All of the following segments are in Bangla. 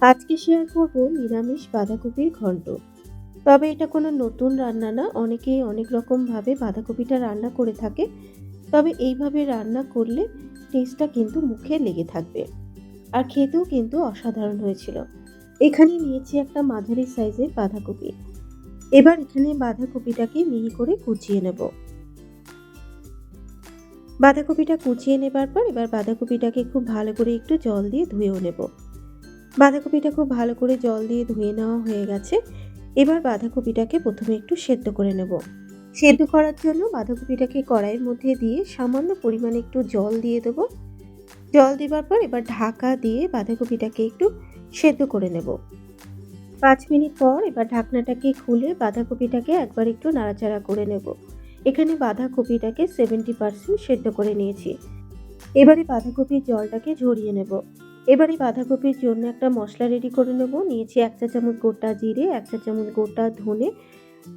আজকে শেয়ার করব নিরামিষ বাঁধাকপির ঘন্ট। তবে এটা কোনো নতুন রান্না না, অনেকেই অনেক রকমভাবে বাঁধাকপিটা রান্না করে থাকে। তবে এইভাবে রান্না করলে টেস্টটা কিন্তু মুখে লেগে থাকবে। আর খেতেও কিন্তু অসাধারণ হয়েছিল। এখানে নিয়েছি একটা মাঝারি সাইজের বাঁধাকপি। এবার এখানে বাঁধাকপিটাকে মিহি করে কুচিয়ে নেব। বাঁধাকপিটা কুচিয়ে নেবার পর এবার বাঁধাকপিটাকে খুব ভালো করে একটু জল দিয়ে ধুয়েও নেব। বাঁধাকপিটা খুব ভালো করে জল দিয়ে ধুয়ে নেওয়া হয়ে গেছে। এবার বাঁধাকপিটাকে প্রথমে একটু সেদ্ধ করে নেব। সেদ্ধ করার জন্য বাঁধাকপিটাকে কড়াইয়ের মধ্যে দিয়ে সামান্য পরিমাণে একটু জল দিয়ে দেবো। জল দেওয়ার পর এবার ঢাকা দিয়ে বাঁধাকপিটাকে একটু সেদ্ধ করে নেব। পাঁচ মিনিট পর এবার ঢাকনাটাকে খুলে বাঁধাকপিটাকে একবার একটু নাড়াচাড়া করে নেব। এখানে বাঁধাকপিটাকে সেভেন্টি পার্সেন্ট সেদ্ধ করে নিয়েছি। এবারে বাঁধাকপির জলটাকে ঝরিয়ে নেব। এবারে বাঁধাকপির জন্য একটা মশলা রেডি করে নেব। নিয়েছি এক চা চামচ গোটা জিরে, এক চা চামচ গোটা ধনে,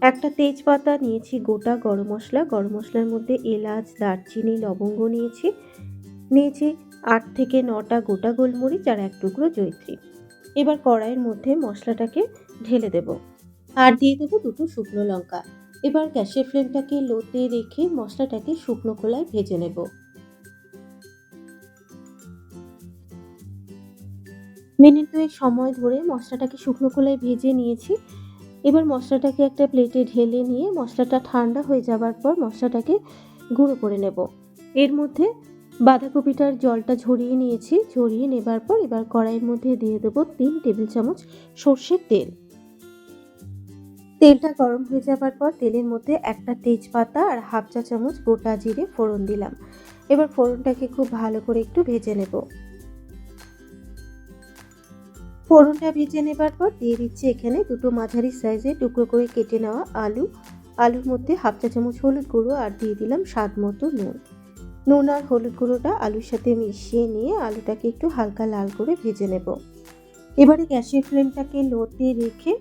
একটা তেজপাতা, নিয়েছি গোটা গরম মশলা। গরম মশলার মধ্যে এলাচ, দারচিনি, লবঙ্গ নিয়েছি। নিয়েছি আট থেকে নটা গোটা গোলমরিচ আর এক টুকরো জৈত্রী এবার কড়াইয়ের মধ্যে মশলাটাকে ঢেলে দেব। আর দিয়ে দেবো দুটো শুকনো লঙ্কা। এবার গ্যাসের ফ্লেমটাকে লোতে রেখে মশলাটাকে শুকনো খোলায় ভেজে নেব। মিনিট দুয়েক সময় ধরে মশলাটাকে শুকনো খোলায় ভেজে নিয়েছি। এবার মশলাটাকে একটা প্লেটে ঢেলে নিয়ে মশলাটা ঠান্ডা হয়ে যাবার পর মশলাটাকে গুঁড়ো করে নেব। এর মধ্যে বাঁধাকপিটার জলটা ঝরিয়ে নিয়েছি। ঝরিয়ে নেবার পর এবার কড়াইয়ের মধ্যে দিয়ে দেবো তিন টেবিল চামচ সর্ষের তেল। তেলটা গরম হয়ে যাবার পর তেলের মধ্যে একটা তেজপাতা আর হাফ চা চামচ গোটা জিরে ফোড়ন দিলাম। এবার ফোড়নটাকে খুব ভালো করে একটু ভেজে নেব। ফোড়নটা ভেজে নেবার পর দিয়ে দিচ্ছি এখানে দুটো মাঝারি সাইজে টুকরো করে কেটে নেওয়া আলু। আলুর মধ্যে হাফ চা চামচ হলুদ গুঁড়ো আর দিয়ে দিলাম স্বাদ মতো নুন। নুন আর হলুদ গুঁড়োটা আলুর সাথে মিশিয়ে নিয়ে আলুটাকে একটু হালকা লাল করে ভেজে নেব। এবারে গ্যাসের ফ্লেমটাকে লোতে রেখে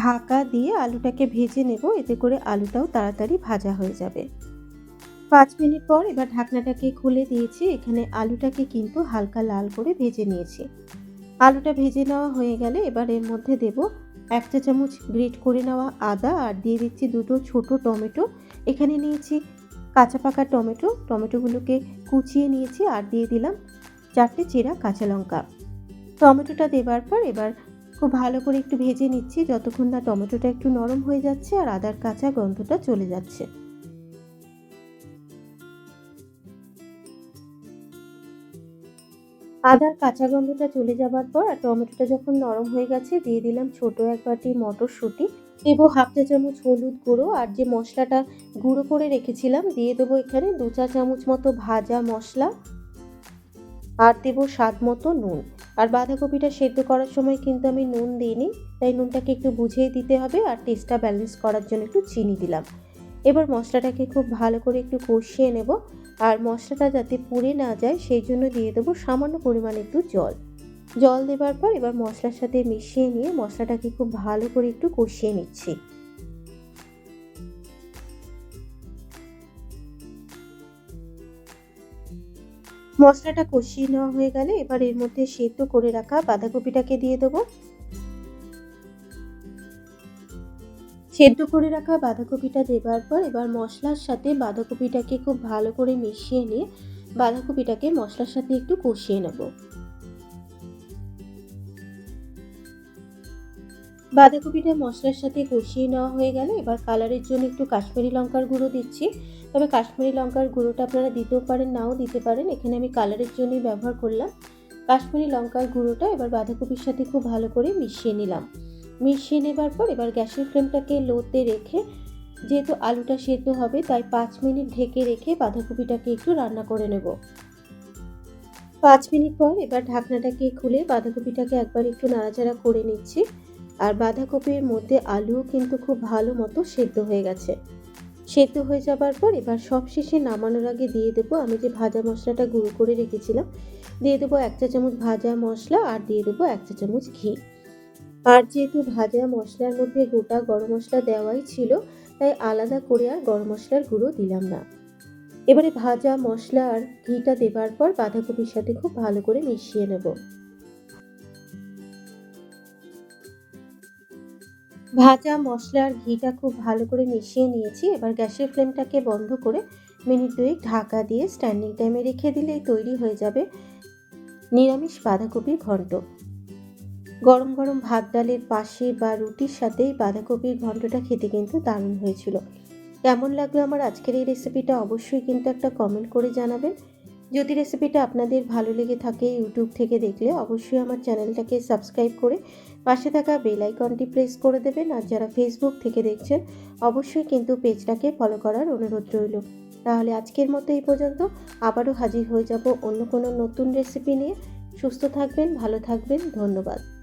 ঢাকা দিয়ে আলুটাকে ভেজে নেব, এতে করে আলুটাও তাড়াতাড়ি ভাজা হয়ে যাবে। পাঁচ মিনিট পর এবার ঢাকনাটাকে খুলে দিয়েছি, এখানে আলুটাকে কিন্তু হালকা লাল করে ভেজে নিয়েছি। আলুটা ভেজে নেওয়া হয়ে গেলে এবার এর মধ্যে দেব এক চা চামচ গ্রেট করে নেওয়া আদা আর দিয়ে দিচ্ছি দুটো ছোট টমেটো। এখানে নিয়েছি কাঁচা পাকা টমেটো। টমেটোগুলোকে কুচিয়ে নিয়েছি আর দিয়ে দিলাম চারটে চেরা কাঁচা লঙ্কা। টমেটোটা দেবার পর এবার খুব ভালো করে একটু ভেজে নিচ্ছি, যতক্ষণ না টমেটোটা একটু নরম হয়ে যাচ্ছে আর আদার কাঁচা গন্ধটা চলে যাচ্ছে। আদার কাঁচা গন্ধটা চলে যাবার পর আর টমেটোটা যখন নরম হয়ে গেছে, দিয়ে দিলাম ছোট এক বাটি মটরশুঁটি। দেবো হাফ চা চামচ হলুদ গুঁড়ো আর যে মশলাটা গুঁড়ো করে রেখেছিলাম, দিয়ে দেবো এখানে দু চা চামচ মতো ভাজা মশলা। আর দেবো স্বাদ মতো নুন। আর বাঁধাকপিটা সেদ্ধ করার সময় কিন্তু আমি নুন দিইনি, তাই নুনটাকে একটু বুঝিয়ে দিতে হবে আর টেস্টটা ব্যালেন্স করার জন্য একটু চিনি দিলাম। এবার মশলাটাকে খুব ভালো করে একটু কষিয়ে নেব। আর মশলাটা যাতে পুড়ে না যায়, সেই জন্য দিয়ে দেবো সামান্য পরিমাণে একটু জল। জল দেবার পর এবার মশলার সাথে মিশিয়ে নিয়ে মশলাটাকে খুব ভালো করে একটু কষিয়ে নিচ্ছি। মশলাটা কষিয়ে নেওয়া হয়ে গেলে এবার এর মধ্যে সেদ্ধ করে রাখা বাঁধাকপিটাকে দিয়ে দেবো। সেদ্ধ করে রাখা বাঁধাকপিটা দেবার পর এবার মশলার সাথে বাঁধাকপিটাকে খুব ভালো করে মিশিয়ে নিয়ে বাঁধাকপিটাকে মশলার সাথে একটু কষিয়ে নেব। বাঁধাকপিটা মশলার সাথে কষিয়ে নেওয়া হয়ে গেলে এবার কালারের জন্য একটু কাশ্মীরি লঙ্কার গুঁড়ো দিচ্ছি। তবে কাশ্মীরি লঙ্কার গুঁড়োটা আপনারা দিতেও পারেন, নাও দিতে পারেন। এখানে আমি কালারের জন্যই ব্যবহার করলাম। কাশ্মীরি লঙ্কার গুঁড়োটা এবার বাঁধাকপির সাথে খুব ভালো করে মিশিয়ে নিলাম। মিশিয়ে নেবার পর এবার গ্যাসের ফ্লেমটাকে লোতে রেখে, যেহেতু আলুটা সেদ্ধ হবে, তাই পাঁচ মিনিট ঢেকে রেখে বাঁধাকপিটাকে একটু রান্না করে নেব। পাঁচ মিনিট পর এবার ঢাকনাটাকে খুলে বাঁধাকপিটাকে একবার একটু নাড়াচাড়া করে নিচ্ছি। আর বাঁধাকপির মধ্যে আলুও কিন্তু খুব ভালো মতো সেদ্ধ হয়ে গেছে। সেদ্ধ হয়ে যাবার পর এবার সব শেষে নামানোর আগে দিয়ে দেবো, আমি যে ভাজা মশলাটা গুঁড়ো করে রেখেছিলাম, দিয়ে দেবো এক চা চামচ ভাজা মশলা আর দিয়ে দেবো এক চা চামচ ঘি। আর যেহেতু ভাজা মশলার মধ্যে গোটা গরম মশলা দেওয়াই ছিল, তাই আলাদা করে আর গরম মশলার গুঁড়ো দিলাম না। এবারে ভাজা মশলা আর ঘিটা দেবার পর বাঁধাকপির সাথে খুব ভালো করে মিশিয়ে নেব। ভাজা মশলা আর ঘিটা খুব ভালো করে মিশিয়ে নিয়েছি। এবার গ্যাসের ফ্লেমটাকে বন্ধ করে মিনিট দুয়েক ঢাকা দিয়ে স্ট্যান্ডিং টাইমে রেখে দিলেই তৈরি হয়ে যাবে নিরামিষ বাঁধাকপির ঘন্ট। গরম গরম ভাত ডালের পাশে বা রুটির সাথেই বাঁধাকপির ঘন্টটা খেতে কিন্তু দারুণ হয়েছিল। কেমন লাগল আমার আজকের এই রেসিপিটা অবশ্যই কিন্তু একটা কমেন্ট করে জানাবেন। যদি রেসিপিটা আপনাদের ভালো লেগে থাকে ইউটিউব থেকে দেখলে অবশ্যই আমার চ্যানেলটাকে সাবস্ক্রাইব করে পাশে থাকা বেল আইকনটি প্রেস করে দেবেন। আর যারা ফেসবুক থেকে দেখছেন, অবশ্যই কিন্তু পেজটাকে ফলো করার অনুরোধ রইল। তাহলে আজকের মতো এই পর্যন্ত। আবারও হাজির হয়ে যাব অন্য কোনো নতুন রেসিপি নিয়ে। সুস্থ থাকবেন, ভালো থাকবেন, ধন্যবাদ।